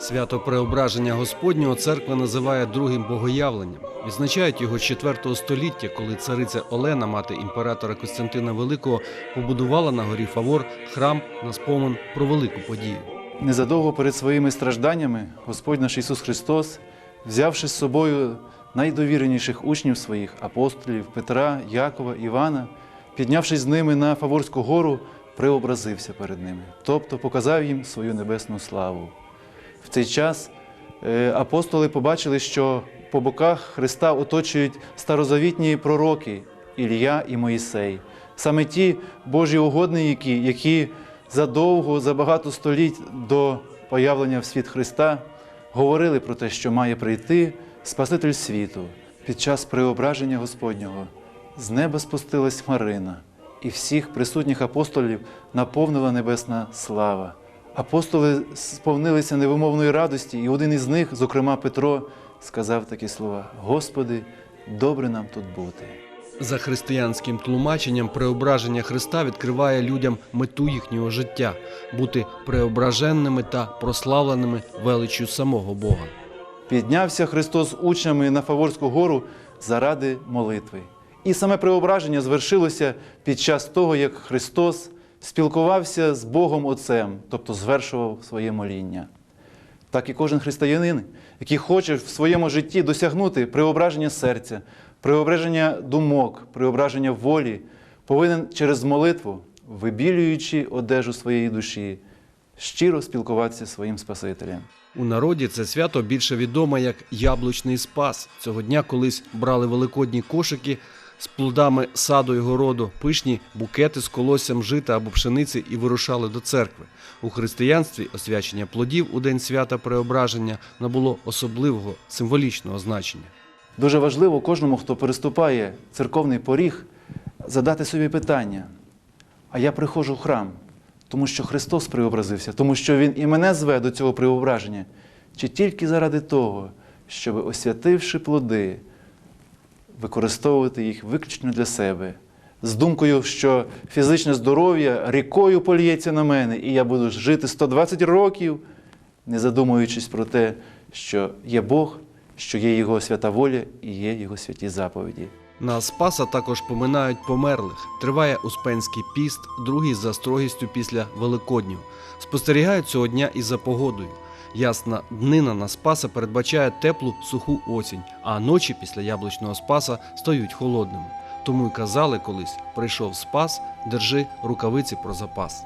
Свято Преображення Господнього церква називає другим богоявленням. Відзначають його з 4 століття, коли цариця Олена, мати імператора Костянтина Великого, побудувала на горі Фавор храм на спомин про велику подію. Незадовго перед своїми стражданнями Господь наш Ісус Христос, взявши з собою найдовіреніших учнів своїх апостолів Петра, Якова, Івана, піднявшись з ними на Фаворську гору, преобразився перед ними, тобто показав їм свою небесну славу. В цей час е, апостоли побачили, що по боках Христа оточують старозавітні пророки Ілія і Моїсей, саме ті Божі угодники, які задовго, за багато століть до появлення в світ Христа говорили про те, що має прийти Спаситель світу. Під час преображення Господнього з неба спустилась Хмарина, і всіх присутніх апостолів наповнила небесна слава. Апостоли сповнилися невимовної радості, і один із них, зокрема Петро, сказав такі слова: Господи, добре нам тут бути. За християнським тлумаченням преображення Христа відкриває людям мету їхнього життя бути преображенними та прославленими величчю самого Бога. Піднявся Христос учнями на Фаворську гору заради молитви. І саме преображення звершилося під час того, як Христос спілкувався з Богом Отцем, тобто звершував своє моління. Так і кожен християнин, який хоче в своєму житті досягнути преображення серця, преображення думок, преображення волі, повинен через молитву, вибілюючи одежу своєї душі, щиро спілкуватися зі своїм Спасителем. У народі це свято більше відоме як яблучний спас. Цього дня колись брали великодні кошики з плодами саду і городу, пишні букети з колоссям жита або пшениці і вирушали до церкви. У християнстві освячення плодів у день свята Преображення набуло особливого символічного значення. Дуже важливо кожному, хто переступає церковний поріг, задати собі питання: а я приходжу в храм, тому що Христос преобразився, тому що Він і мене зве до цього преображення, чи тільки заради того, щоб, освятивши плоди, використовувати їх виключно для себе, з думкою, що фізичне здоров'я рікою поліється на мене, і я буду жити 120 років, не задумуючись про те, що є Бог, що є Його свята воля і є Його святі заповіді. На Спаса також поминають померлих. Триває Успенський піст, другий за строгістю після Великодню. Спостерігають цього дня і за погодою. Ясна днина на Спаса передбачає теплу суху осінь, а ночі після яблучного Спаса стають холодними. Тому й казали колись: прийшов Спас, держи рукавиці про запас.